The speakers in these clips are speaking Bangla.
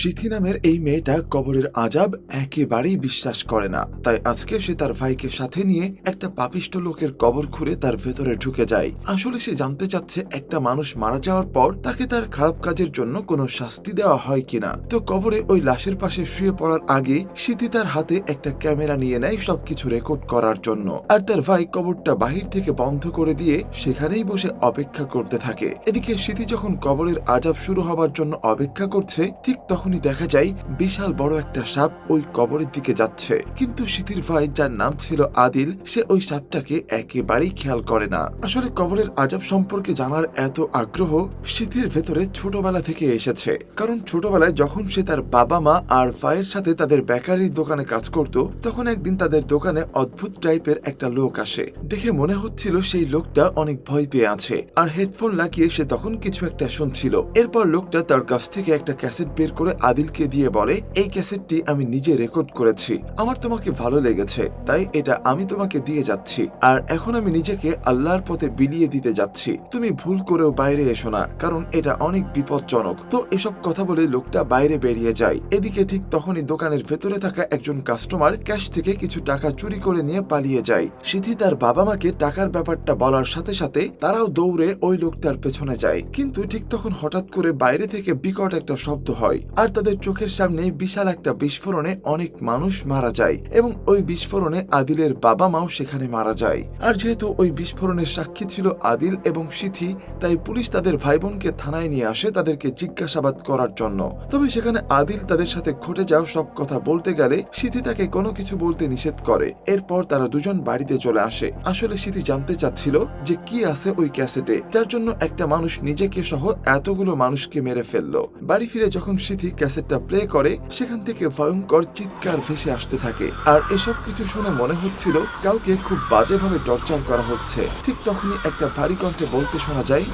সিথি নামের এই মেয়েটা কবরের আজাব একেবারেই বিশ্বাস করে না। তাই আজকে সে তার ভাইকে সাথে নিয়ে একটা পাপিষ্ট লোকের কবর খুঁড়ে তার ভেতরে ঢুকে যায়। আসলে সে জানতে চাচ্ছে একটা মানুষ মারা যাওয়ার পর তাকে তার খারাপ কাজের জন্য কোনো শাস্তি দেওয়া হয় কিনা। তো কবরে ওই লাশের পাশে শুয়ে পড়ার আগে সিথি তার হাতে একটা ক্যামেরা নিয়ে নেয় সবকিছু রেকর্ড করার জন্য। আর তার ভাই কবরটা বাহির থেকে বন্ধ করে দিয়ে সেখানেই বসে অপেক্ষা করতে থাকে। এদিকে সিথি যখন কবরের আজাব শুরু হবার জন্য অপেক্ষা করছে, ঠিক তখনই দেখা যায় বিশাল বড় একটা সাপ ওই কবরের দিকে যাচ্ছে। কিন্তু সিথির ভাই, যার নাম ছিল আদিল, সে ওই সাপটাকে একেবারেই খেয়াল করে না। আসলে কবরের আজাব সম্পর্কে জানার এত আগ্রহ সিথির ভেতরে ছোটবেলা থেকে এসেছে। কারণ ছোটবেলায় যখন সে তার বাবা মা আর ভাইয়ের সাথে তাদের বেকারির দোকানে কাজ করত, তখন একদিন তাদের দোকানে অদ্ভুত টাইপের একটা লোক আসে। দেখে মনে হচ্ছিল সেই লোকটা অনেক ভয় পেয়ে আছে, আর হেডফোন লাগিয়ে সে তখন কিছু একটা শুনছিল। এরপর লোকটা তার কাছ থেকে একটা ক্যাসেট বের করে আদিলকে দিয়ে বলে, এই ক্যাসেটটি আমি নিজে রেকর্ড করেছি। আমার তোমাকে ভালো লেগেছে, তাই এটা আমি তোমাকে দিয়ে যাচ্ছি। আর এখন আমি নিজেকে আল্লাহর পথে বিলিয়ে দিতে যাচ্ছি। তুমি ভুল করেও বাইরে এসো না, কারণ এটা অনেক বিপজ্জনক। তো এসব কথা বলে লোকটা বাইরে বেরিয়ে যায়। এদিকে ঠিক তখনই দোকানের ভেতরে থাকা একজন কাস্টমার ক্যাশ থেকে কিছু টাকা চুরি করে নিয়ে পালিয়ে যায়। সিথি তার বাবা মাকে টাকার ব্যাপারটা বলার সাথে সাথে তারাও দৌড়ে ওই লোকটার পেছনে যায়। কিন্তু ঠিক তখন হঠাৎ করে বাইরে থেকে বিকট একটা শব্দ হয়। আর তাদের চোখের সামনে বিশাল একটা বিস্ফোরণে অনেক মানুষ মারা যায় এবং ওই বিস্ফোরণে আদিলের বাবা মাও সেখানে মারা যায়। আর যেহেতু ওই বিস্ফোরণের সাক্ষী ছিল আদিল এবং সিথি, তাই পুলিশ তাদের ভাই বোনকে থানায় নিয়ে আসে তাদেরকে জিজ্ঞাসাবাদ করার জন্য। তবে সেখানে আদিল তাদের সাথে ঘটে যাওয়া সব কথা বলতে গেলে সিথি তাকে কোনো কিছু বলতে নিষেধ করে। এরপর তারা দুজন বাড়িতে চলে আসে। আসলে সিথি জানতে চাচ্ছিল যে কি আছে ওই ক্যাসেটে, যার জন্য একটা মানুষ নিজেকে সহ এতগুলো মানুষকে মেরে ফেলল। বাড়ি ফিরে যখন সিথি ক্যাসেটটা প্লে করে, সেখান থেকে ভয়ঙ্কর চিৎকার ভেসে আসতে থাকে। আর এসব কিছু শুনে মনে হচ্ছিল কাউকে খুব বাজেভাবে টর্চার করা হচ্ছে। ঠিক তখনই একটা ভারী কণ্ঠে বলতে শোনা যায়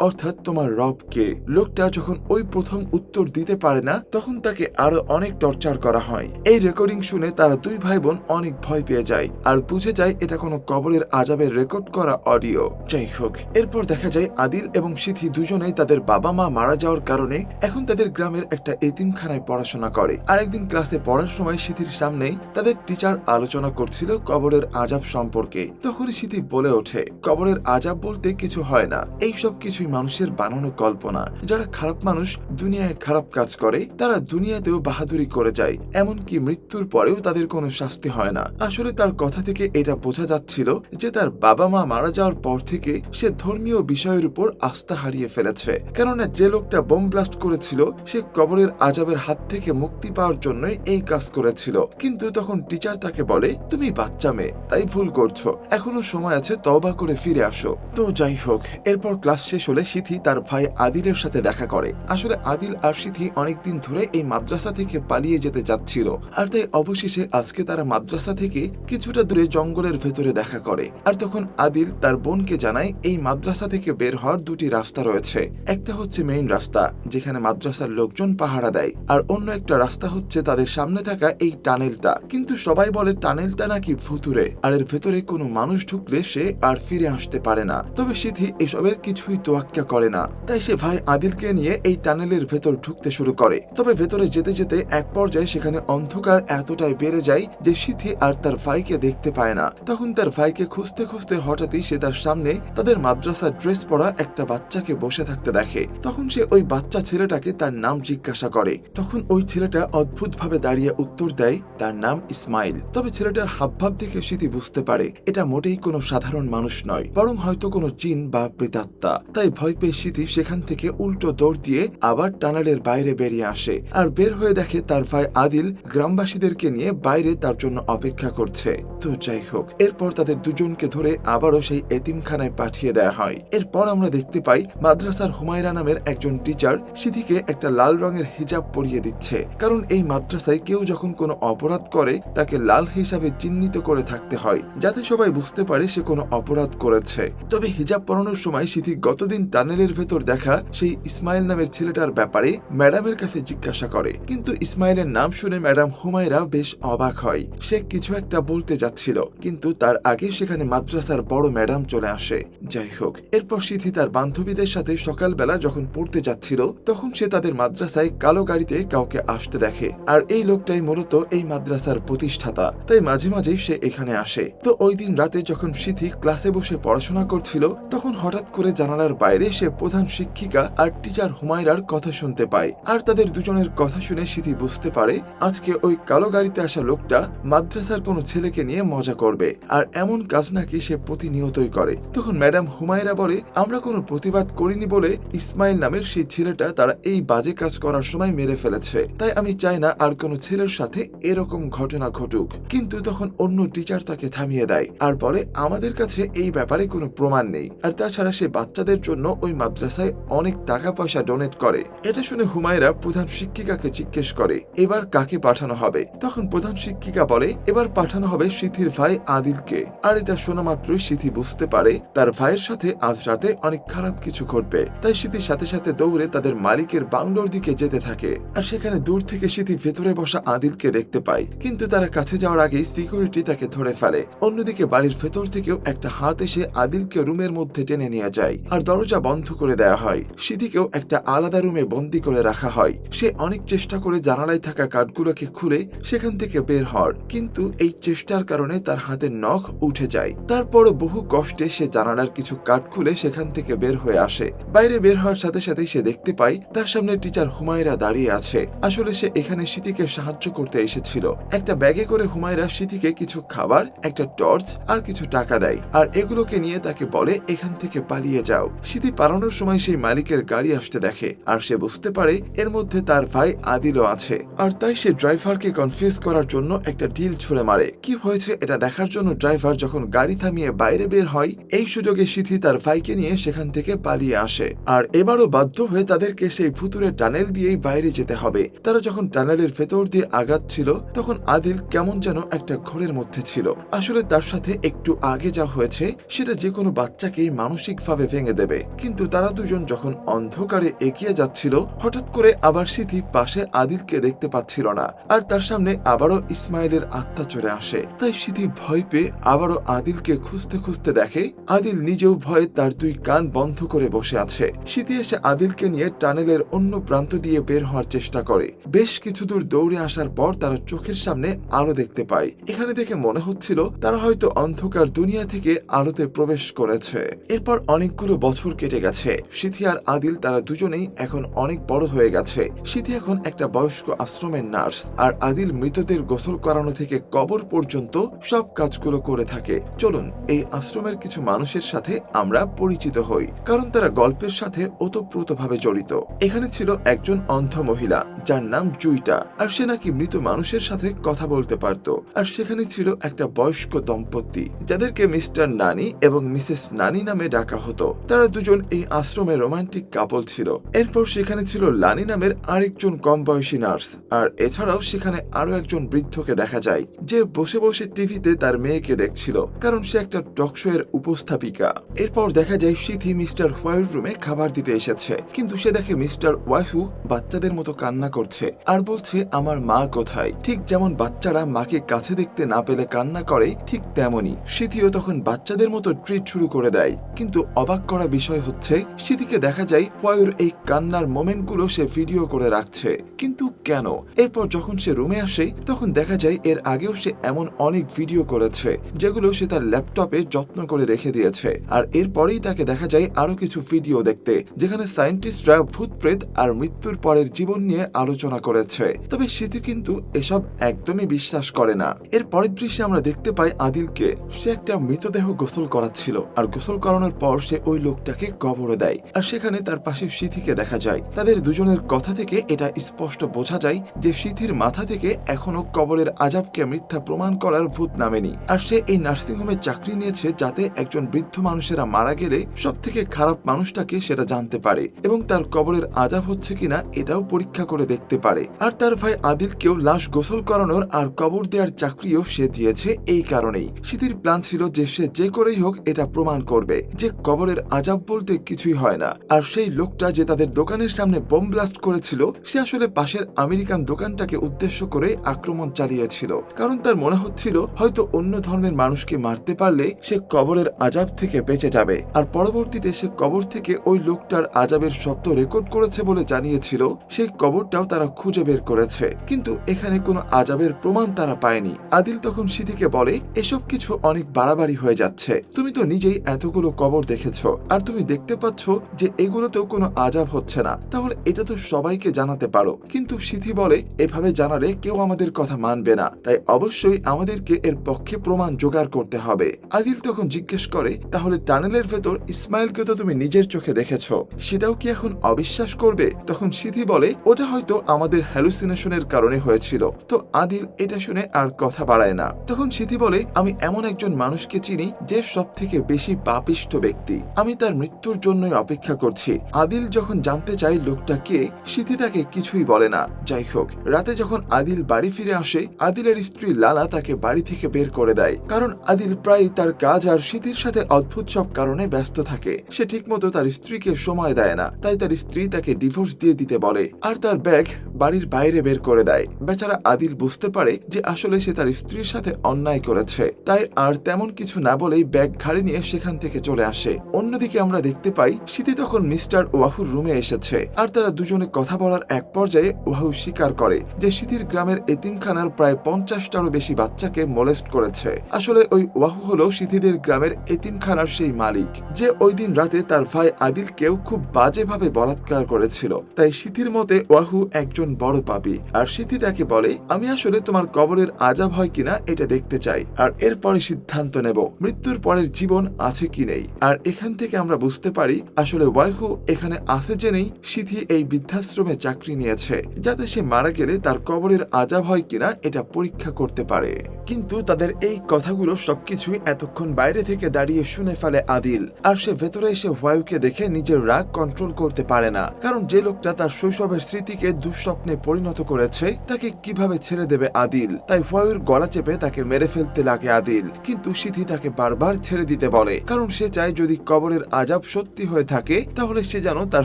অর্থাৎ তোমার রবকে। লোকটা যখন ওই প্রথম উত্তর দিতে পারে না, তখন তাকে আরও অনেক টর্চার করা হয়। এই রেকর্ডিং শুনে তারা দুই ভাই বোন অনেক ভয় পেয়ে যায় আর বুঝে যায় এটা কোনো কবরের আজাবের রেকর্ড করা অডিও। যাই হোক, এরপর দেখা যায় আদিল এবং সিথি দুজনেই তাদের বাবা মা মারা যাওয়ার কারণে এখন তাদের গ্রামের একটা এতিমখানায় পড়াশোনা করে। আরেকদিন ক্লাসে পড়ার সময় সিথির সামনেই তাদের টিচার আলোচনা করছিল কবরের আজাব সম্পর্কে। তখনই সিথি বলে ওঠে, কবরের আজাব বলতে কিছু হয় না। এই সব কিছুই মানুষের বানানো কল্পনা। যারা খারাপ মানুষ দুনিয়ায় খারাপ কাজ করে, তারা দুনিয়াতেও বাহাদুরি করে যায়। এমনকি মৃত্যুর পরেও তাদের কোনো শাস্তি হয় না। আসলে তার কথা থেকে এটা বোঝা যাচ্ছিল যে তার বাবা মা মারা যাওয়ার পর থেকে সে ধর্মীয় বিষয়ের উপর আস্থা হারিয়ে ফেলেছে। কেননা যে লোকটা বোম ব্লাস্ট করেছিল, সে কবরের আজাবের হাত থেকে মুক্তি পাওয়ার জন্যই এই কাজ করেছিল। কিন্তু তখন টিচার তাকে বলে, তুমি বাচ্চা মেয়ে, তাই ভুল করছ। এখনও সময় আছে তবা করে ফিরে আসো। তো যাই হোক, এরপর ক্লাস শেষ হলে সিথি তার ভাই আদিলের সাথে দেখা করে। আসলে আদিল আর সিথি অনেকদিন ধরে এই মাদ্রাসা থেকে পালিয়ে যেতে যাচ্ছিল আর তাই অবশেষে আজকে তারা মাদ্রাসা থেকে কিছুটা দূরে জঙ্গলের ভেতরে দেখা করে। আর তখন আদিল তার বোনকে জানায়, এই মাদ্রাসা থেকে বের হওয়ার দুটি রাস্তা রয়েছে। একটা হচ্ছে মেইন রাস্তা, যেখানে মাদ্রাসার লোকজন পাহারা দেয়। আর অন্য একটা রাস্তা হচ্ছে তাদের সামনে থাকা এই টানেলটা। কিন্তু সবাই বলে টানেলটা নাকি ভুতুরে আর এর ভেতরে কোনো মানুষ ঢুকলে সে আর ফিরে আসতে পারে না। তবে সিথি এসবের কিছুই তোয়াক্কা করে না। তাই সে ভাই আদিলকে নিয়ে এই টানেলের ভেতর ঢুকতে শুরু করে। তবে ভেতরে যেতে যেতে এক পর্যায়ে সেখানে অন্ধকার এতটাই বেড়ে যায় যে সিথি আর তার ভাইকে দেখতে পায় না। তখন তার ভাইকে খুঁজতে খুঁজতে হঠাৎই সে তার সামনে তাদের মাদ্রাসার ড্রেস পরা একটা বাচ্চাকে বসে থাকতে দেখে। তখন সে ওই বাচ্চা ছেলেটাকে তার নাম জিজ্ঞাসা করে। তখন ওই ছেলেটা অদ্ভুত ভাবে দাঁড়িয়ে উত্তর দেয়, তার নাম ইসমাইল। তবে ছেলেটার হাবভাব দেখে সিথি বুঝতে পারে, এটা মোটেই কোনো সাধারণ মানুষ নয়, বরং হয়তো কোনো জিন বা প্রেতাত্মা তাই ভয় পেয়ে সিথি সেখান থেকে উল্টো দৌড় দিয়ে আবার টানেলের বাইরে বেরিয়ে আসে আর বের হয়ে দেখে তার ভাই আদিল গ্রামবাসীদেরকে নিয়ে বাইরে তার জন্য অপেক্ষা করছে। তো যাই হোক, এরপর তাদের দুজনকে ধরে আবারও সেই এতিমখানায় পাঠিয়ে দেওয়া হয়। এরপর আমরা দেখতে পাই মাদ্রাসার হুমায়রা নামের একজন টিচার সিথিকে একটা লাল রঙের হিজাব পরিয়ে দিচ্ছে। কারণ এই মাদ্রাসায় কেউ যখন কোনো অপরাধ করে, তাকে লাল হিসাবে চিহ্নিত করে থাকতে হয়, যাতে সবাই বুঝতে পারে সে কোনো অপরাধ করেছে। তবে হিজাব পরানোর সময় সিথি গতদিন সেদিন টানেলের ভেতর দেখা সেই ইসমাইল নামের ছেলেটার ব্যাপারে ম্যাডামের কাছে জিজ্ঞাসা করে। কিন্তু ইসমাইলের নাম শুনে ম্যাডাম হুমায়রা বেশ অবাক হয়। সে কিছু একটা বলতে যাচ্ছিল, কিন্তু তার আগে সেখানে মাদ্রাসার বড় ম্যাডাম চলে আসে। যাই হোক, এরপর সিথি তার বান্ধবীদের সাথে সকালবেলা যখন পড়তে যাচ্ছিল, তখন সে তাদের মাদ্রাসায় কালো গাড়িতে কাউকে আসতে দেখে। আর এই লোকটাই মূলত এই মাদ্রাসার প্রতিষ্ঠাতা। তাই মাঝে মাঝেই সে এখানে আসে। তো ওই দিন রাতে যখন সিথি ক্লাসে বসে পড়াশোনা করছিল, তখন হঠাৎ করে জানালার বাইরে সে প্রধান শিক্ষিকা আর টিচার হুমায়রার কথা শুনতে পায়। আর তাদের দুজনের কথা শুনে সিথি বুঝতে পারে, আজকে ওই কালো গাড়িতে আসা লোকটা মাদ্রাসার কোনো ছেলেকে নিয়ে মজা করবে, আর এমন কাজ নাকি সে প্রতিনিয়তই করে। তখন ম্যাডাম হুমায়রা বলে, আমরা কোনো প্রতিবাদ করিনি বলে ইসমাইল নামের সেই ছেলেটা তারা এই বাজে কাজ করার সময় মেরে ফেলেছে। তাই আমি চাই না আর কোনো ছেলের সাথে এরকম ঘটনা ঘটুক। কিন্তু তখন অন্য টিচার তাকে থামিয়ে দেয়, আর বলে, আমাদের কাছে এই ব্যাপারে কোনো প্রমাণ নেই। আর তাছাড়া সে বাচ্চাদের জন্য ওই মাদ্রাসায় অনেক টাকা পয়সা ডোনেট করে। এটা শুনে হুমায়রা প্রধান শিক্ষিকাকে জিজ্ঞেস করে, এবার কাকে পাঠানো হবে? তখন প্রধান শিক্ষিকা বলে, এবার পাঠানো হবে সিথির ভাই আদিলকে। আর এটা শোনা মাত্রই সিথি বুঝতে পারে, তার ভাইয়ের সাথে আজ রাতে অনেক খারাপ কিছু ঘটবে। তাই সিথির সাথে সাথে দৌড়ে তাদের মালিকের বাংলোর দিকে যেতে থাকে। আর সেখানে দূর থেকে সিথি ভেতরে বসা আদিলকে দেখতে পায়। কিন্তু তারা কাছে যাওয়ার আগেই সিকিউরিটি তাকে ধরে ফেলে। অন্যদিকে বাড়ির ভেতর থেকেও একটা হাত এসে আদিলকে রুমের মধ্যে টেনে নিয়ে যায়। আর দরজা বন্ধ করে দেওয়া হয়। সিথিকেও একটা আলাদা রুমে বন্দি করে রাখা হয়। সে অনেক চেষ্টা করে জানালায় থাকা কাঠগুলোকে খুলে সেখান থেকে বের হওয়ার। কিন্তু এই চেষ্টার কারণে তার হাতের নখ উঠে যায়। তারপর বহু কষ্টে সে জানালার কিছু কাঠ খুলে সেখান থেকে বের হয়ে আসে। বাইরে বের হওয়ার সাথে সাথে সে দেখতে পায়, তার সামনে টিচার হুমায়রা দাঁড়িয়ে আছে। আসলে সে এখানে সিথিকে সাহায্য করতে এসেছিল। একটা ব্যাগে করে হুমায়রা সিথিকে কিছু খাবার, একটা টর্চ আর কিছু টাকা দেয়। আর এগুলোকে নিয়ে তাকে বলে, এখান থেকে পালিয়ে যাও। সিথি পালানোর সময় সেই মালিকের গাড়ি আসতে দেখে, আর সে বুঝতে পারে এর মধ্যে তার ভাই আদিলও আছে। আর তাই সে ড্রাইভারকে কনফিউজ করার জন্য একটা ডিল ছুড়ে মারে। কি হয়েছে এটা দেখার জন্য ড্রাইভার যখন গাড়ি থামিয়ে বাইরে বের হয়, এই সুযোগে সিথি তার ভাইকে নিয়ে সেখান থেকে পালিয়ে আসে। আর এবারও বাধ্য হয়ে তাদেরকে সেই ভুতুরে টানেল দিয়েই বাইরে যেতে হবে। তারা যখন টানেলের ভেতর দিয়ে আগাচ্ছিল তখন আদিল কেমন যেন একটা ঘোরের মধ্যে ছিল। আসলে তার সাথে একটু আগে যা হয়েছে, সেটা যে কোনো বাচ্চাকেই মানসিকভাবে ভেঙে দেবে। কিন্তু তারা দুজন যখন অন্ধকারে এগিয়ে যাচ্ছিল, হঠাৎ করে আবার সিথি পাশে আদিলকে দেখতে পাচ্ছিল না। আর তার সামনে আবারও ইসমাইলের আত্মা চলে আসে। তাই সিথি ভয় পেয়ে আবারও আদিলকে খুঁজতে খুঁজতে দেখে, আদিল নিজেও ভয়ে তার দুই কান বন্ধ করে বসে আছে। সিথি এসে আদিলকে নিয়ে টানেলের অন্য প্রান্ত দিয়ে বের হওয়ার চেষ্টা করে। বেশ কিছু দূর দৌড়ে আসার পর তারা চোখের সামনে আলো দেখতে পায়। এখানে দেখে মনে হচ্ছিল তারা হয়তো অন্ধকার দুনিয়া থেকে আলোতে প্রবেশ করেছে। এরপর অনেকগুলো বছর কেটে গেছে। সিথি আর আদিল তারা দুজনেই এখন অনেক বড় হয়ে গেছে। সিথি এখন একটা বয়স্ক আশ্রমের নার্স আর আদিল মৃতদের গোসল করানো থেকে কবর পর্যন্ত সব কাজগুলো করে থাকে। চলুন, এই আশ্রমের কিছু মানুষের সাথে আমরা পরিচিত হই, কারণ তারা গল্পের সাথে ওতপ্রোতভাবে জড়িত। এখানে ছিল একজন অন্ধ মহিলা, যার নাম জুইটা, আর সে নাকি মৃত মানুষের সাথে কথা বলতে পারত। আর সেখানে ছিল একটা বয়স্ক দম্পতি, যাদেরকে মিস্টার নানি এবং মিসেস নানি নামে ডাকা হতো। তারা দুজন এই আশ্রমে রোমান্টিক কাপল ছিল। এরপর সেখানে ছিল লানি নামের আরেকজন কম বয়সী নার্স। আর এছাড়াও সেখানে আরও একজন বৃদ্ধকে দেখা যায়, যে বসে বসে টিভিতে তার মেয়েকে দেখছিল, কারণ সে একটা টকশো এর উপস্থাপিকা। এরপর দেখা যায় সিথি মিস্টার হোয়াইট রুমে খাবার দিতে এসেছে, কিন্তু সে দেখে মিস্টার ওয়াইফু বাচ্চাদের মতো কান্না করছে, আর বলছে, আমার মা কোথায়? ঠিক যেমন বাচ্চারা মাকে কাছে দেখতে না পেলে কান্না করে, ঠিক তেমনই। সিথিও তখন বাচ্চাদের মতো ট্রিট শুরু করে দেয়, কিন্তু অবাক করা বিষয় হচ্ছে সিথিকে দেখা যায় পয়ুর এই কান্নার মোমেন্টগুলো সে ভিডিও করে রাখছে। কিন্তু কেন? এরপর যখন সে রুমে আসে, তখন দেখা যায় এর আগেও সে এমন অনেক ভিডিও করেছে, যেগুলো সে তার ল্যাপটপে যত্ন করে রেখে দিয়েছে। আর এরপরেই তাকে দেখা যায় আরও কিছু ভিডিও দেখতে, যেখানে সায়েন্টিস্টরা ভূত প্রেত আর মৃত্যুর পরের জীবন নিয়ে আলোচনা করেছে। তবে সিথি কিন্তু এসব একদমই বিশ্বাস করে না। এর পরের দৃশ্যে আমরা দেখতে পাই আদিলকে। সে একটা মৃতদেহ গোসল করাচ্ছিল, আর গোসল করানোর পর সে ওই লোকটাকে কবরে দেয়। আর সেখানে তার পাশে সিথিকে দেখা যায়। তাদের দুজনের কথা থেকে এটা স্পষ্ট বোঝা যায় যে সিথির মাথা থেকে এখনও কবরের আজাবকে মিথ্যা প্রমাণ করার ভূত নামেনি। আর সে এই নার্সিংহোমে চাকরি নিয়েছে যাতে একজন বৃদ্ধ মানুষেরা মারা গেলে সব থেকে খারাপ মানুষটাকে সেটা জানতে পারে এবং তার কবরের আজাব হচ্ছে কিনা এটাও পরীক্ষা করে দেখতে পারে। আর তার ভাই আদিলকেও লাশ গোসল করানোর আর কবর দেওয়ার চাকরিও সে দিয়েছে এই কারণেই। সিথির প্ল্যান ছিল যে সে যে করেই হোক এটা প্রমাণ করবে। যে কবরের আজাব বলতে কিছুই হয় না। আর সেই লোকটা যে তাদের দোকানের সামনে বোম ব্লাস্ট করেছিল, সে আসলে পাশের আমেরিকান দোকানটাকে উদ্দেশ্য করে আক্রমণ চালিয়েছিল। কারণ তার মনে হচ্ছিল, হয়তো অন্য ধর্মের মানুষকে মারতে পারলে সে কবরের আজাব থেকে বেঁচে যাবে। আর পরবর্তীতে সে কবর থেকে ওই লোকটার আজাবের শব্দ রেকর্ড করেছে বলে জানিয়েছিল, সেই কবরটাও তারা খুঁজে বের করেছে। কিন্তু এখানে কোনো আজাবের প্রমাণ তারা পায়নি। আদিল তখন সিদ্ধিকে বলে, এসব কিছু অনেক বাড়াবাড়ি হয়ে যাচ্ছে। তুমি তো নিজেই এতগুলো কবর দেখেছ। আর তুমি দেখতে পাচ্ছ যে এগুলোতেও কোনো আজাব হচ্ছে না। তাহলে এটা তো সবাইকে জানাতে পারো। কিন্তু সিথি বলে, এভাবে জানালে কেউ আমাদের কথা মানবে না। তাই অবশ্যই আমাদেরকে এর পক্ষে প্রমাণ জোগাড় করতে হবে। আদিল তখন জিজ্ঞেস করে, তাহলে টানেলের ভেতর ইসমাইলকে তো তুমি নিজের চোখে দেখেছ। সেটাও কি এখন অবিশ্বাস করবে? তখন সিথি বলে, ওটা হয়তো আমাদের হ্যালুসিনেশনের কারণে হয়েছিল। তো আদিল এটা শুনে আর কথা বাড়ায় না। তখন সিথি বলে, আমি এমন একজন মানুষকে চিনি যে সব থেকে বেশি পাপিষ্ঠ ব্যক্তি। আমি তার মৃত্যুর জন্যই অপেক্ষা করছি। আদিল যখন জানতে চাই লোকটা কে, সিথি তাকে কিছুই বলে না। যাই হোক, রাতে যখন আদিল বাড়ি ফিরে আসে, আদিলের স্ত্রী লালা তাকে বাড়ি থেকে বের করে দেয়। কারণ আদিল প্রায় তার কাজ আর স্মৃতির সাথে অদ্ভুত সব কারণে ব্যস্ত থাকে। সে ঠিকমতো তার স্ত্রীকে সময় দেয় না, তাই তার স্ত্রী তাকে ডিভোর্স দিয়ে দিতে বলে আর তার ব্যাগ বাড়ির বাইরে বের করে দেয়। বেচারা আদিল বুঝতে পারে যে আসলে সে তার স্ত্রীর সাথে অন্যায় করেছে, তাই আর তেমন কিছু না বলেই ব্যাগ ঘাড়ে নিয়ে সেখান থেকে চলে আসে। অন্যদিকে আমরা দেখতে পাই সিতি তখন মিস্টার ওয়াহুর রুমে এসেছে। আর তারা দুজনে কথা বলার এক পর্যায়ে ওয়াহু স্বীকার করে যে সিতির গ্রামের এতিমখানার প্রায় পঞ্চাশটারও বেশি বাচ্চাকে মোলেস্ট করেছে। আসলে ওই ওয়াহু হলো সিথিদের গ্রামের এতিমখানার সেই মালিক, যে ওই দিন রাতে তার ভাই আদিলকেও খুব বাজেভাবে বলাৎকার করেছিল। তাই সিথির মতে ওয়াহু একজন বড় পাপী, আর সিথি তাকে বলে, আমি আসলে তোমার কবরের আজাব হয় কিনা এটা দেখতে চাই, আর এরপরে সিদ্ধান্ত নেব, মৃত্যুর পরের জীবন আছে কি নেই, আর এখান থেকে আমরা বুঝতে পারি আসলে ওয়াহু এখানে আছে জেনেই সিথি এই বৃদ্ধাশ্রমে চাকরি নিয়েছে, যাতে সে মারা গেলে তার কবরের আজাব হয় কিনা এটা পরীক্ষা করতে পারে। কিন্তু তাদের এই কথাগুলো সবকিছুই এতক্ষণ বাইরে থেকে দাঁড়িয়ে শুনে ফেলে আদিল, আর সে ভেতরে এসে হোয়াইউকে দেখে নিজের রাগ কন্ট্রোল করতে পারে না, কারণ যে লোকটা তার শৈশবের স্মৃতিকে দুঃস্বপ্নে পরিণত করেছে, তাকে কীভাবে ছেড়ে দেবে আদিল? তাই হোয়াইউর গলা চেপে তাকে মেরে ফেলতে লাগে আদিল, কিন্তু সিথি তাকে বারবার ছেড়ে দিতে বলে, কারণ সে চায় যদি কবরের আজাব সত্যি হয়ে থাকে, তাহলে সে যেন তার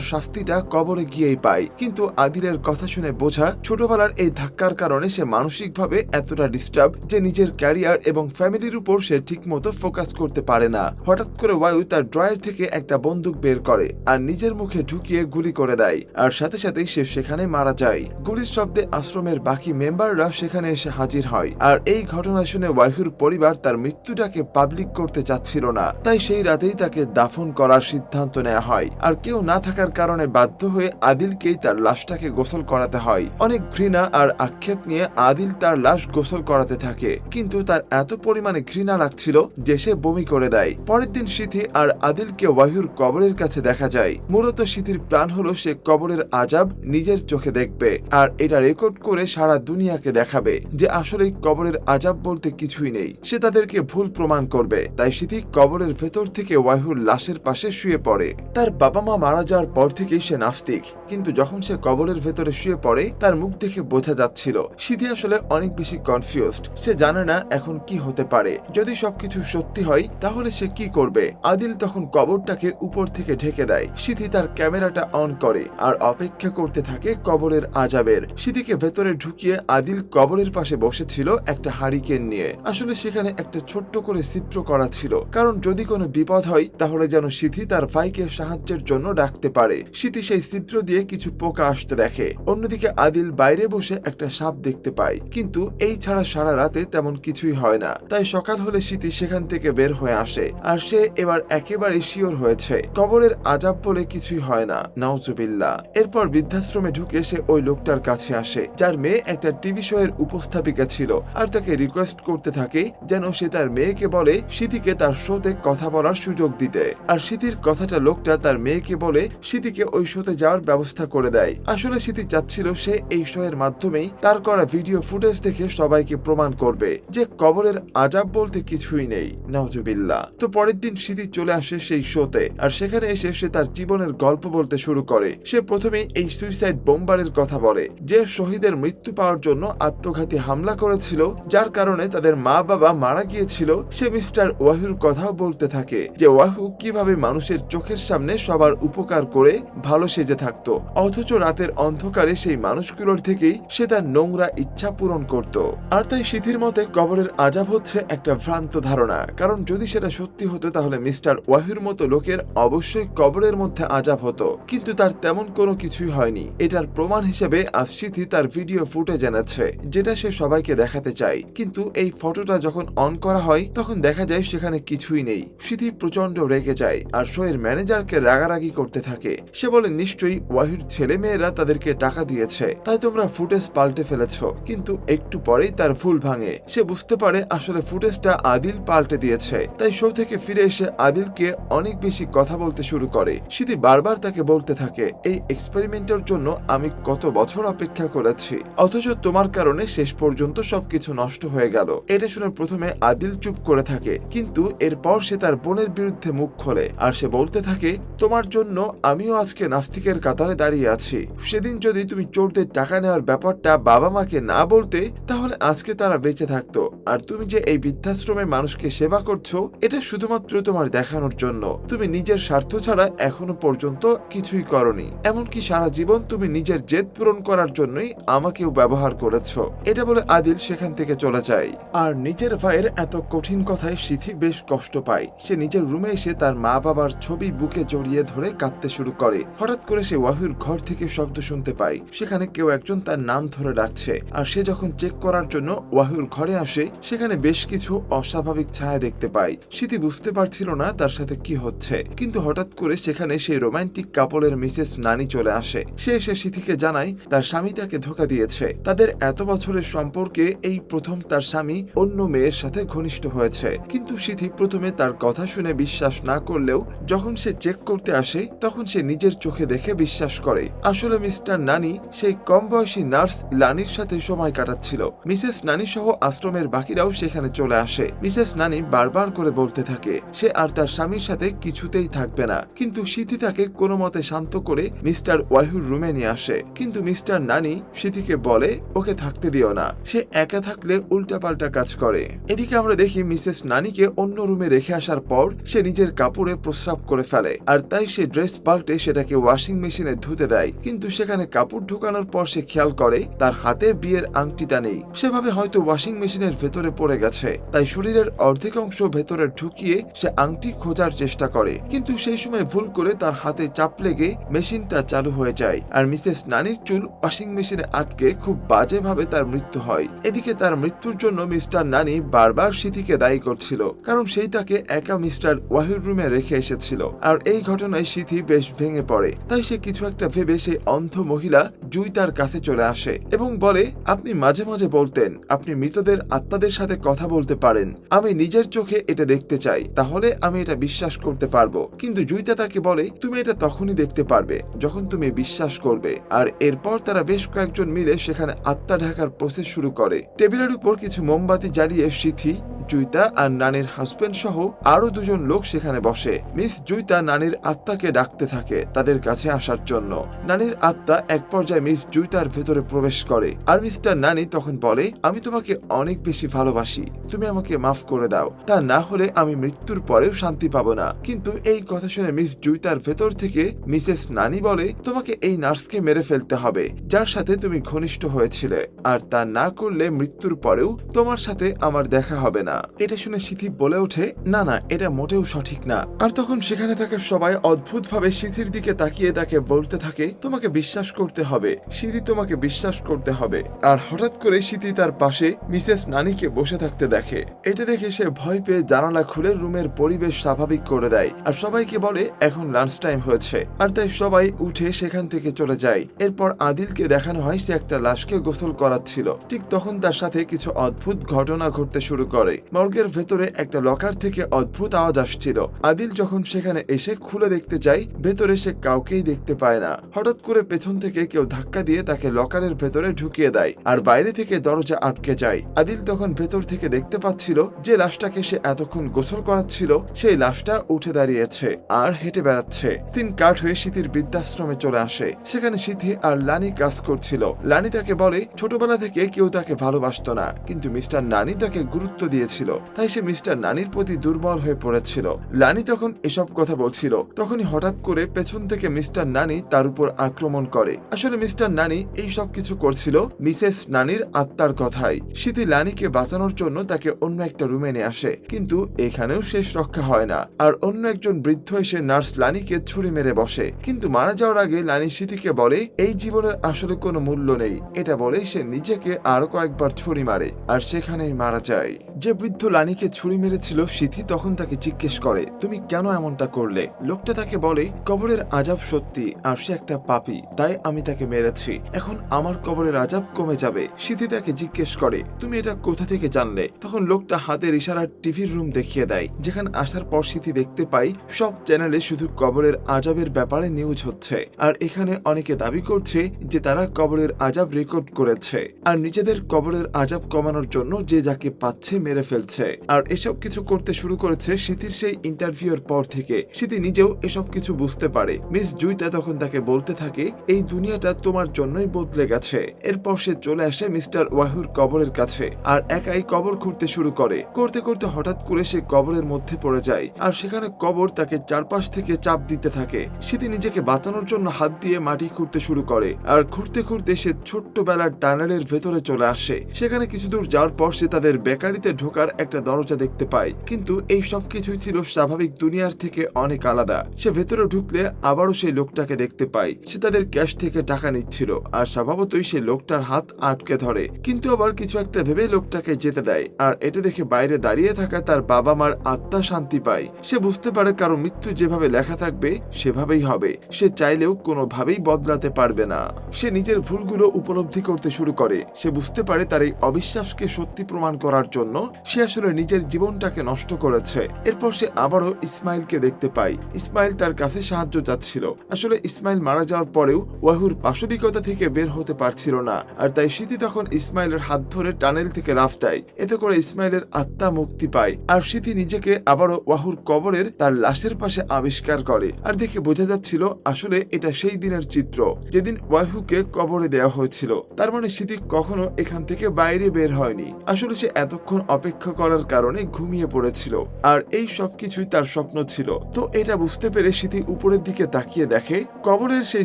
শাস্তিটা কবরে গিয়েই পায়। কিন্তু আদিলের কথা শুনে বোঝা ছোটবেলার এই ধাক্কার কারণে সে মানসিকভাবে এতটা ডিস্টার্ব যে নিজের ক্যারিয়ার এবং ফ্যামিলির উপর সে ঠিকমতো ফোকাস করতে পারে না। হঠাৎ করে ওয়ায়ু তার ড্রয়ার থেকে একটা বন্দুক বের করে আর নিজের মুখে ঢুকিয়ে গুলি করে দেয়। আর সাথে সাথেই সে সেখানে মারা যায়। গুলির শব্দে আশ্রমের বাকি মেম্বাররা সেখানে এসে হাজির হয়। আর এই ঘটনা শুনে ওয়াহুর পরিবার তার মৃত্যুটাকে পাবলিক করতে চাচ্ছিল না। তাই সেই রাতেই তাকে দাফন করার সিদ্ধান্ত নেওয়া হয়। আর কেউ না থাকার কারণে বাধ্য হয়ে আদিলকেই তার লাশটাকে গোসল করাতে হয়। অনেক ঘৃণা আর আক্ষেপ নিয়ে আদিল তার লাশ গোসল করাতে থাকে। কিন্তু তার এত পরিমাণে ঘৃণা লাগছিল যে সে বমি করে দেয়। পরের দিন সিথি আর আদিলকে ওয়াহুর কবরের কাছে দেখা যায়। মূলত সিথির প্রাণ হলো সে কবরের আজাব নিজের চোখে দেখবে। আর এটা রেকর্ড করে সারা দুনিয়াকে দেখাবে যে আসলেই কবরের আজাব বলতে কিছুই নেই। সে তাদেরকে ভুল প্রমাণ করবে। তাই সিথি কবরের ভেতর থেকে ওয়াহুর লাশের পাশে শুয়ে পড়ে। তার বাবা মা মারা যাওয়ার পর থেকেই সে নাস্তিক। কিন্তু যখন সে কবরের ভেতরে শুয়ে পড়ে, তার মুখ দেখে বোঝা যাচ্ছিল সিথি আসলে অনেক বেশি কনফিউজড সে জানে না এখন কি হতে পারে। যদি সবকিছু সত্যি হয়, তাহলে সে কি করবে? আদিল তখন কবরটাকে উপর থেকে ঢেকে দেয়। সিথি তার ক্যামেরাটা অন করে আর অপেক্ষা করতে থাকে কবরের আজাবের। সিধিকে ভেতরে ঢুকিয়ে আদিল কবরের পাশে বসেছিল একটা হারিকেন নিয়ে। আসলে সেখানে একটা ছোট্ট করে চিত্র করা ছিল। কারণ যদি কোনো বিপদ হয়, তাহলে যেন সিথি তার ভাইকে সাহায্যের জন্য ডাকতে পারে। সিথি সেই চিত্র দিয়ে কিছু পোকা আসতে দেখে। অন্যদিকে আদিল বাইরে বসে একটা সাপ দেখতে পায়। কিন্তু এই ছাড়া সারা রাতে তেমন কিছুই হয় না। তাই সকাল হলে সিথি সেখান থেকে বের হয়ে আসে। আর সে এবার একেবারে শিওর হয়েছে। কবরের আজাব বলে কিছুই হয় না। নাউজুবিল্লা এরপর বৃদ্ধাশ্রমে ঢুকে সে ওই লোকটার কাছে আসে, যার মেয়ে একটা টিভি শো এর উপস্থাপিকা ছিল। আর তাকে রিকোয়েস্ট করতে থাকে যেন সে তার মেয়েকে বলে সিথিকে তার শোতে কথা বলার সুযোগ দিতে। আর সিথির কথাটা লোকটা তার মেয়েকে বলে সিথিকে ওই শোতে যাওয়ার ব্যবস্থা করে দেয়। আসলে সিথি চাচ্ছিল সে এই শো এর মাধ্যমেই তার করা ভিডিও ফুটেজ দেখে সবাইকে প্রমাণ করবে যে কবরের আজাব বলতে কিছুই নেই। নওজুবিল্লা তো পরের দিন সিথি চলে আসে সেই শোতে আর সেখানে এসে সে তার জীবনের গল্প বলতে শুরু করে। সে প্রথমে এই সুইসাইড বোম্বারের কথা বলে, যে শহীদের মৃত্যু পাওয়ার জন্য আত্মঘাতী হামলা করেছিল, যার কারণে তাদের মা বাবা মারা গিয়েছিল, সে মিস্টার ওয়াহুর কথাও বলতে থাকে, যে ওয়াহু কীভাবে মানুষ মানুষের চোখের সামনে সবার উপকার করে ভালো সেজে থাকতো। অথচ রাতের অন্ধকারে সেই মানুষগুলোর থেকেই সে তার নোংরা ইচ্ছা পূরণ করত। আর তাই সিথির মতে কবরের আজাব হচ্ছে একটা ভ্রান্ত ধারণা। কারণ যদি সেটা সত্যি হতো, তাহলে মিস্টার ওয়াহির মতো লোকের অবশ্যই কবরের মধ্যে আজাব হতো। কিন্তু তার তেমন কোনো কিছুই হয়নি। এটার প্রমাণ হিসেবে আজ সিথি তার ভিডিও ফুটেজ এনেছে, যেটা সে সবাইকে দেখাতে চায়। কিন্তু এই ফটোটা যখন অন করা হয়, তখন দেখা যায় সেখানে কিছুই নেই। সিথি প্রচণ্ড রেগে যায়, আর শোয়ের ম্যানেজারকে রাগারাগি করতে থাকে। সে বলে, নিশ্চয়ই ওয়াহির ছেলে মেয়েরা তাদেরকে টাকা দিয়েছে। তাই তোমরা ফুটেজ পাল্টে ফেলেছ। কিন্তু একটু পরেই তার ভুল ভাঙে। সে বুঝতে পারে আসলে ফুটেজটা আদিল পাল্টে দিয়েছে। তাই শো থেকে ফিরে এসে আদিলকে অনেক বেশি কথা বলতে শুরু করে। সিথি বারবার তাকে বলতে থাকে, এই এক্সপেরিমেন্টের জন্য আমি কত বছর অপেক্ষা করেছি। অথচ তোমার কারণে শেষ পর্যন্ত সবকিছু নষ্ট হয়ে গেল। এটা শুনে প্রথমে আদিল চুপ করে থাকে। কিন্তু এরপর সে তার বোনের বিরুদ্ধে মুখ খোলে। আর সে বলতে থাকে, তোমার জন্য আমিও আজকে নাস্তিকের কাতারে দাঁড়িয়ে আছি। সেদিন যদি তুমি চোরদের টাকা নেওয়ার ব্যাপারটা বাবা মাকে না বলতে, তাহলে আজকে তারা বেঁচে থাকতো। আর তুমি যে এই বৃদ্ধাশ্রমে মানুষকে সেবা করছ, এটা শুধুমাত্র তোমার দেখানোর জন্য। তুমি নিজের স্বার্থ ছাড়া এখনও পর্যন্ত কিছুই করনি। এমনকি সারা জীবন তুমি নিজের জেদ পূরণ করার জন্যই আমাকেও ব্যবহার করেছ। এটা বলে আদিল সেখান থেকে চলে যায়। আর নিজের ভাইয়ের এত কঠিন কথায় সিথি বেশ কষ্ট পায়। সে নিজের রুমে এসে তার মা বাবার ছবি বুকে জড়িয়ে ধরে কাঁদতে শুরু করে। হঠাৎ করে সে ওয়াহুর ঘর থেকে শব্দ শুনতে পায়। সেখানে কেউ একজন তার নাম ধরে ডাকছে। আর সে যখন চেক করার জন্য ওয়াহুর ঘরে আসে, সেখানে বেশ কিছু অস্বাভাবিক ছায়া দেখতে পায়। সিথি বুঝতে পারছিল না তার সাথে কি হচ্ছে। কিন্তু হঠাৎ করে সেখানে সেই রোমান্টিক কাপলের মিসেস নানি চলে আসে। সে এসে সিথিকে জানায়, তার স্বামী তাকে ধোকা দিয়েছে। তাদের এত বছরের সম্পর্কে এই প্রথম তার স্বামী অন্য মেয়ের সাথে ঘনিষ্ঠ হয়েছে। কিন্তু সিথি প্রথমে তার কথা শুনে বিশ্বাস না করলেও যখন সে চেক করতে আসে, তখন সে নিজের চোখে দেখে বিশ্বাস করে। আসলে মিস্টার নানি, সেই কম বয়সী নার্স লানির সাথে সময় কাটাচ্ছিল। মিসেস নানি সহ আশ্রমের বাকিরাও সেখানে চলে আসে। মিসেস নানি বারবার করে বলতে থাকে, সে আর তার স্বামীর সাথে কিছুতেই থাকবে না। কিন্তু সিথি তাকে কোনো মতে শান্ত করে মিস্টার ওয়াহুর রুমে নিয়ে আসে। কিন্তু মিস্টার নানি সিথিকে বলে, ওকে থাকতে দিও না। সে একা থাকলে উল্টাপাল্টা কাজ করে। এদিকে আমরা দেখি মিসেস নানিকে অন্য রুমে রেখে আসার পর, সে নিজের কাপড়ে প্রস্রাব করে ফেলে। আর তাই সে ড্রেস পাল্টে সেটাকে ওয়াশিং মেশিনে ধুতে দেয়। কিন্তু সেখানে কাপড় ঢুকানোর পর সে খেয়াল করে, তার হাতে বিয়ের আংটিটা নেই। সেভাবে হয়তো ওয়াশিং মেশিনের ভেতরে পড়ে গেছে। তাই শরীরের অর্ধেক অংশ ভেতরে ঢুকিয়ে সে আংটি খোঁজার চেষ্টা করে। কিন্তু সেই সময় ভুল করে তার হাতে চাপ লেগে মেশিনটা চালু হয়ে যায়। আর মিসেস নানির চুল ওয়াশিং মেশিনে আটকে খুব বাজেভাবে তার মৃত্যু হয়। এদিকে তার মৃত্যুর জন্য মিস্টার নানি বারবার সিথিকে দায়ী করছিল। কারণ সেই তাকে একা মিস্টার ওয়াহির রুমে রেখে এসেছিল। আর এই ঘটনায় সিথি বেশ ভেঙে পড়ে। তাই সে কিছু একটা ভেবে সেই অন্ধ মহিলা জুই তার কাছে চলে আসে এবং বলে, আপনি মাঝে মাঝে বলতেন, আপনি মৃতদের আত্মাদের সাথে কথা বলতে পারেন। আমি নিজের চোখে এটা দেখতে চাই। তাহলে আমি এটা বিশ্বাস করতে পারব। কিন্তু জুইতা তাকে বলে, তুমি এটা তখনই দেখতে পারবে যখন তুমি বিশ্বাস করবে। আর এরপর তারা বেশ কয়েকজন মিলে সেখানে আত্মা ঢাকার প্রসেস শুরু করে। টেবিলের উপর কিছু মোমবাতি জ্বালিয়ে সিথি জুইতা আর নানির হাজবেন্ড সহ আরও দুজন লোক সেখানে বসে। মিস জুইতা নানির আত্মাকে ডাকতে থাকে তাদের কাছে আসার জন্য। নানির আত্মা এক পর্যায়ে মিস জুইতার ভেতরে প্রবেশ করে। আর মিস্টার নানি তখন বলে, আমি তোমাকে অনেক বেশি ভালোবাসি। তুমি আমাকে মাফ করে দাও। তা না হলে আমি মৃত্যুর পরেও শান্তি পাবো না। কিন্তু এই কথা শুনে মিস জুইতার ভেতর থেকে মিসেস নানি বলে, তোমাকে এই নার্সকে মেরে ফেলতে হবে, যার সাথে তুমি ঘনিষ্ঠ হয়েছিলে। আর তা না করলে মৃত্যুর পরেও তোমার সাথে আমার দেখা হবে না। এটা শুনে সিথি বলে ওঠে, না না, এটা মোটেও সঠিক না। আর তখন সেখানে থাকা সবাই অদ্ভুত ভাবে সিথির দিকে তাকিয়ে তাকে বলতে থাকে, তোমাকে বিশ্বাস করতে হবে সিথি তোমাকে বিশ্বাস করতে হবে। আর হঠাৎ করে সিথি তার পাশে মিসেস নানিকে বসে থাকতে দেখে। এটা দেখে সে ভয় পেয়ে জানালা খুলে রুমের পরিবেশ স্বাভাবিক করে দেয় আর সবাইকে বলে, এখন লাঞ্চ টাইম হয়েছে। আর তাই সবাই উঠে সেখান থেকে চলে যায়। এরপর আদিলকে দেখানো হয় সে একটা লাশকে গোসল করাচ্ছিল। ঠিক তখন তার সাথে কিছু অদ্ভুত ঘটনা ঘটতে শুরু করে। মর্গের ভেতরে একটা লকার থেকে অদ্ভুত আওয়াজ আসছিল। আদিল যখন সেখানে এসে খুলে দেখতে যায় ভেতরে সে কাউকেই দেখতে পায় না। হঠাৎ করে পেছন থেকে কেউ ধাক্কা দিয়ে তাকে লকারের ভেতরে ঢুকিয়ে দেয় আর বাইরে থেকে দরজা আটকে যায়। আদিল তখন ভেতর থেকে দেখতে পাচ্ছিল যে লাশটাকে সে এতক্ষণ গোসল করাচ্ছিল, সেই লাশটা উঠে দাঁড়িয়েছে আর হেঁটে বেড়াচ্ছে। তিন কাঠ হয়ে শীতির বৃদ্ধাশ্রমে চলে আসে। সেখানে সিথি আর লানি কাজ করছিল। লানি তাকে বলে, ছোটবেলা থেকে কেউ তাকে ভালোবাসতো না। কিন্তু মিস্টার নানি তাকে গুরুত্ব দিয়েছিল। যাচ্ছিল তাই সে মিস্টার নানির প্রতি দুর্বল হয়ে পড়েছিল। লানি তখন এসব কথা বলছিল। তখনই হঠাৎ করে পেছন থেকে মিস্টার নানি তার উপর আক্রমণ করে। আসলে মিস্টার নানি এই সব কিছু করছিল মিসেস নানির আত্মার কথাই। শীতি লানিকে বাঁচানোর জন্য তাকে অন্য একটা রুমে নিয়ে আসে। কিন্তু এখানেও শেষ রক্ষা হয় না। আর অন্য একজন বৃদ্ধ এসে নার্স লানিকে ছুরি মেরে বসে। কিন্তু মারা যাওয়ার আগে লানি স্মৃতিকে বলে, এই জীবনের আসলে কোনো মূল্য নেই। এটা বলে সে নিজেকে আরও কয়েকবার ছুরি মারে। আর সেখানেই মারা যায়। যে বৃদ্ধ লানিকে ছুরি মেরেছিল সিথি তখন তাকে জিজ্ঞেস করে, তুমি কেন এমনটা করলে? লোকটা তাকে বলে, কবরের আজাব সত্যি, আর সে একটা পাপী, তাই আমি তাকে মেরেছি। এখন আমার কবরের আজাব কমে যাবে। সিথি তাকে জিজ্ঞেস করে, তুমি এটা কোথা থেকে জানলে? তখন লোকটা হাতের ইশারার টিভির রুম দেখিয়ে দেয়, যেখানে আসার পর সিথি দেখতে পাই, সব চ্যানেলে শুধু কবরের আজাবের ব্যাপারে নিউজ হচ্ছে। আর এখানে অনেকে দাবি করছে যে তারা কবরের আজাব রেকর্ড করেছে। আর নিজেদের কবরের আজাব কমানোর জন্য যে যাকে পাচ্ছে মেরে ফেলছে। আর এসব কিছু করতে শুরু করেছে স্মৃতির সেই ইন্টারভিউর পর থেকে। স্মৃতি নিজেও এসব কিছু বুঝতে পারে। মিস জুইতা তখন তাকে বলতে থাকে, এই দুনিয়াটা তোমার জন্যই বদলে গেছে। এরপর সে চলে আসে মিস্টার ওয়াহুর কবরের কাছে আর একাই কবর খুঁড়তে শুরু করে। করতে করতে হঠাৎ করে সে কবরের মধ্যে পড়ে যায় আর সেখানে কবর তাকে চারপাশ থেকে চাপ দিতে থাকে। স্মৃতি নিজেকে বাঁচানোর জন্য হাত দিয়ে মাটি খুঁড়তে শুরু করে আর খুঁড়তে খুঁড়তে সে ছোট্ট বেলার টানেলের ভেতরে চলে আসে। সেখানে কিছু দূর যাওয়ার পর সে তাদের বেকারিতে ঢোকার একটা দরজা দেখতে পায় কিন্তু এই সব কিছুই ছিল স্বাভাবিক দুনিয়ার থেকে অনেক আলাদা। সে ভেতরে ঢুকলে আবারও সেই লোকটাকে দেখতে পায় সে তাদের ক্যাশ থেকে টাকা নিচ্ছিল আর স্বভাবতই সে লোকটার হাত আটকে ধরে। কিন্তু আবার কিছু একটা ভেবে লোকটাকে যেতে দেয় আর এটা দেখে বাইরে দাঁড়িয়ে থাকা তার বাবা মার আত্মা শান্তি পায়। সে বুঝতে পারে কারও মৃত্যু যেভাবে লেখা থাকবে, সেভাবেই হবে। সে চাইলেও কোনোভাবেই বদলাতে পারবে না। সে নিজের ভুলগুলো উপলব্ধি করতে শুরু করে। সে বুঝতে পারে তার এই অবিশ্বাসকে সত্যি প্রমাণ করার জন্য সে আসলে নিজের জীবনটাকে নষ্ট করেছে। এরপর সে আবারও ইসমাইলকে দেখতে পায়। ইসমাইল তার কাছে সাহায্য চাচ্ছিল। আসলে ইসমাইল মারা যাওয়ার পরেও ওয়াহুর পাশবিকতা থেকে বের হতে পারছিল না। আর তাই স্মৃতি তখন ইসমাইলের হাত ধরে টানেল থেকে লাফ দেয়। এতে করে ইসমাইলের আত্মা মুক্তি পায়। আর স্মৃতি নিজেকে আবারও ওয়াহুর কবরের তার লাশের পাশে আবিষ্কার করে। আর দেখে বোঝা যাচ্ছিল আসলে এটা সেই দিনের চিত্র। যেদিন ওয়াহুকে কবরে দেওয়া হয়েছিল। তার মানে স্মৃতি কখনো এখান থেকে বাইরে বের হয়নি। আসলে সে এতক্ষণ অপেক্ষা করার কারণে ঘুমিয়ে পড়েছিল। আর এই সব কিছুই তার স্বপ্ন ছিল। তো এটা বুঝতে পেরে স্মৃতি উপরের দিকে তাকিয়ে দেখে, কবরের সেই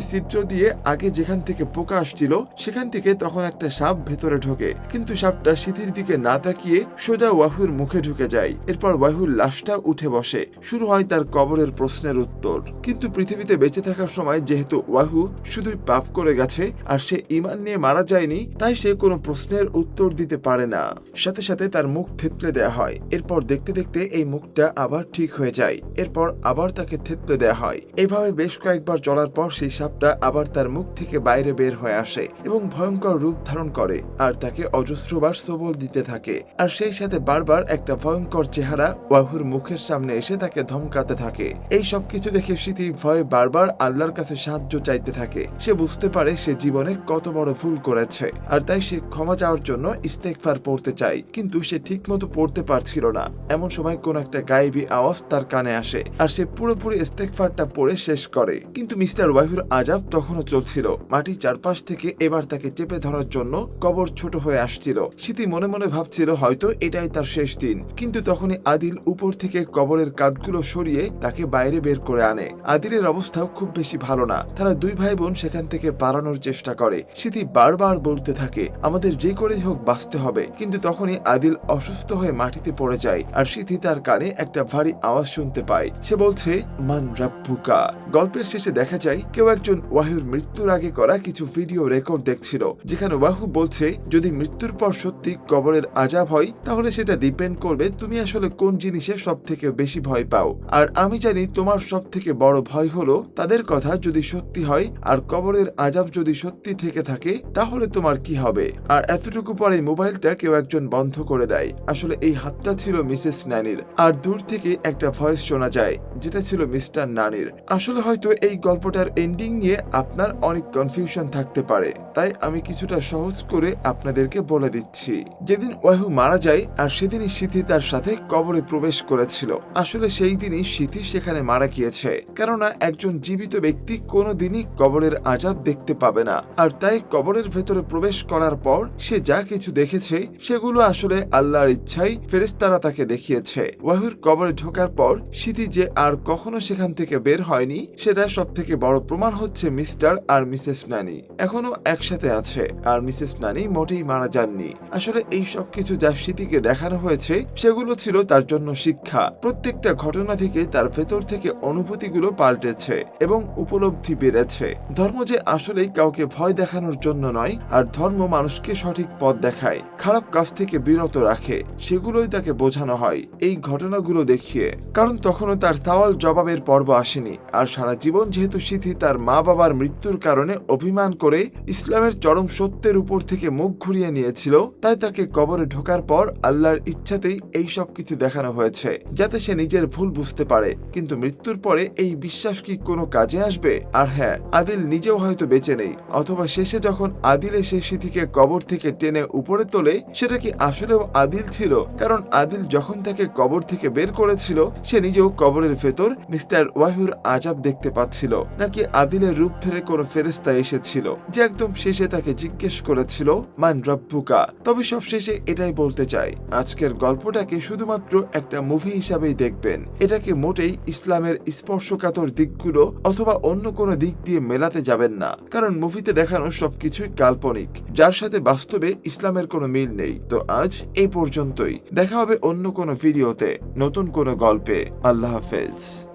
চিত্র দিয়ে আগে যেখান থেকে পোকা আসছিল, সেখান থেকে তখন একটা সাপ ভেতরে ঢোকে। কিন্তু সাপটা স্মৃতির দিকে না তাকিয়ে সোজা ওয়াহুর মুখে ঢুকে যায়। এরপর ওয়াহুর লাশটা উঠে বসে। শুরু হয় তার কবরের প্রশ্নের উত্তর। কিন্তু পৃথিবীতে বেঁচে থাকার সময় যেহেতু ওয়াহু শুধুই পাপ করে গেছে, আর সে ইমান নিয়ে মারা যায়নি, তাই সে কোনো প্রশ্নের উত্তর দিতে পারে না। সাথে সাথে তার মুখ থেতলে দেওয়া হয়। এরপর দেখতে দেখতে এই মুখটা আবার ঠিক হয়ে যায়। এরপর আবার তাকে থেতলে দেওয়া হয়। এভাবে বেশ কয়েকবার চলার পর সেই সাপটা আবার তার মুখ থেকে বাইরে বের হয়ে আসে এবং ভয়ঙ্কর রূপ ধারণ করে আর তাকে অজস্রবার সবল দিতে থাকে। আর সেই সাথে বারবার একটা ভয়ঙ্কর চেহারা ওয়াহুর মুখের সামনে এসে তাকে ধমকাতে থাকে। এই সব কিছু দেখে স্মৃতি ভয়ে বারবার আল্লাহর কাছে সাহায্য চাইতে থাকে। সে বুঝতে পারে সে জীবনে কত বড় ভুল করেছে। আর তাই সে ক্ষমা চাওয়ার জন্য ইস্তেকফার পড়তে চায়। কিন্তু সে ঠিকমতো পড়তে পারছিল না। এমন সময় কোন একটা গায়েবী আওয়াজ তার কানে আসে আর সে পুরোপুরি ইস্তেকফারটা পড়ে শেষ করে। কিন্তু মিস্টার ওয়াহুর আজাব তখনও চলছিল। মাটি চারপাশ থেকে এবার তাকে চেপে ধরার জন্য কবর ছোট হয়ে আসছিল। স্মৃতি মনে মনে ভাবছিল হয়তো এটাই তার শেষ দিন। কিন্তু তখনই আদিল উপর থেকে কবরের কাঠগুলো সরিয়ে তাকে বাইরে বের করে আনে। আদিলের অবস্থাও খুব বেশি ভালো না। তারা দুই ভাই বোন সেখান থেকে পালানোর চেষ্টা করে। স্মৃতি বারবার বলতে থাকে, আমাদের যে করেই হোক বাঁচতে হবে। কিন্তু তখনই আদিল অসুস্থ হয়ে মাটিতে পড়ে যায়। আর স্মৃতি তার কানে একটা ভারী আওয়াজ শুনতে পায়। সে বলছে, মান রাব্বুকা। গল্পের শেষে দেখা যায়, কেউ একজন ওয়াহুর মৃত্যুর আগে করা কিছু ভিডিও রেকর্ড দেখছিল, যেখানে ওয়াহু বলছে, যদি মৃত্যুর পর সত্যি কবরের আজাব হয়, তাহলে সেটা ডিপেন্ড করবে তুমি আসলে কোন জিনিসে সব থেকে বেশি ভয় পাও। আর আমি জানি তোমার সব থেকে বড় ভয় হলো তাদের কথা যদি সত্যি হয়, আর কবরের আজাব যদি সত্যি থেকে থাকে, তাহলে তোমার কি হবে? আর এতটুকু পরে মোবাইলটা কেউ একজন বন্ধ করে দেয়। আসলে এই হাতটা ছিল মিসেস নানির। আর দূর থেকে একটা ভয়েস শোনা যায়, যেটা ছিল মিস্টার নানির। আসলে হয়তো এই গল্পটার এন্ডিং নিয়ে আপনার অনেক কনফিউশন থাকতে পারে। তাই আমি কিছুটা সহজ করে আপনাদেরকে বলে দিচ্ছি। যেদিন ওয়াহু মারা যায়, আর সেদিনই সিথি তার সাথে কবরে প্রবেশ করেছিল। আসলে সেই দিনই সিথি সেখানে মারা গিয়েছে। কেননা একজন জীবিত ব্যক্তি কোনোদিনই কবরের আজাব দেখতে পাবে না। আর তাই কবরের ভেতরে প্রবেশ করার পর সে যা কিছু দেখেছে, সেগুলো আসলে আল্লাহর ইচ্ছাই ফেরেশতারা তাকে দেখিয়েছে। ওয়াহুর কবরে ঢোকার পর সিথি যে আর কখনো সেখান থেকে বের হয়নি, সেটা সব থেকে বড় প্রমাণ হচ্ছে মিস্টার আর মিসেস নানি। এখনও একসাথে আছে, আর মিসেস নানি মোটেই মারা যাননি। আসলে এই সব কিছু যা স্মৃতিকে দেখানো হয়েছে, সেগুলো ছিল তার জন্য শিক্ষা। প্রত্যেকটা ঘটনা থেকে তার ভেতর থেকে অনুভূতিগুলো পাল্টেছে এবং উপলব্ধি বেড়েছে। ধর্ম যে আসলেই কাউকে ভয় দেখানোর জন্য নয়, আর ধর্ম মানুষকে সঠিক পথ দেখায়, খারাপ কাজ থেকে বিরত রাখে। সেগুলোই তাকে বোঝানো হয় এই ঘটনাগুলো দেখিয়ে। কারণ তখনও তার সওয়াল জবাবের পর্ব আসেনি আর সারা জীবন যেহেতু সিথি তার মা বাবার মৃত্যুর কারণে অভিমান করে ইসলামের চরম সত্যের উপর থেকে মুখ ঘুরিয়ে নিয়েছিল, তাই তাকে কবরে ঢোকার পর আল্লাহর ইচ্ছাতেই এই সব কিছু দেখানো হয়েছে, যাতে সে নিজের ভুল বুঝতে পারে। কিন্তু মৃত্যুর পরে এই বিশ্বাস কি কোনো কাজে আসবে? আর হ্যাঁ আদিল নিজেও হয়তো বেঁচে নেই, অথবা শেষে যখন আদিল এসে সিথিকে কবর থেকে টেনে উপরে তোলে, সেটা কি আসলেও আদিল ছিল, কারণ আদিল যখন তাকে কবর থেকে বের করেছিল, সে নিজেও কবরের ভেতর মিস্টার ওয়াহুর আজাব দেখতে পাচ্ছিল, নাকি আদিলের রূপ ধরে কোনো ফেরেস্তা এসেছিল, যে একদম শেষে তাকে জিজ্ঞেস করেছিল, মান রব্বুকা? তবে সব শেষে এটাই বলতে চাই, আজকের গল্পটাকে শুধুমাত্র একটা মুভি হিসাবেই দেখবেন, এটাকে মোটেই ইসলামের স্পর্শকাতর দিকগুলো অথবা অন্য কোনো দিক দিয়ে মেলাতে যাবেন না, কারণ মুভিতে দেখানো সবকিছুই কাল্পনিক, যার সাথে বাস্তবে ইসলামের কোনো মিল নেই, তো আজ এই পর্যন্তই। দেখা হবে অন্য কোনো ভিডিওতে। নতুন কোনো গল্পে। আল্লাহ হাফেজ।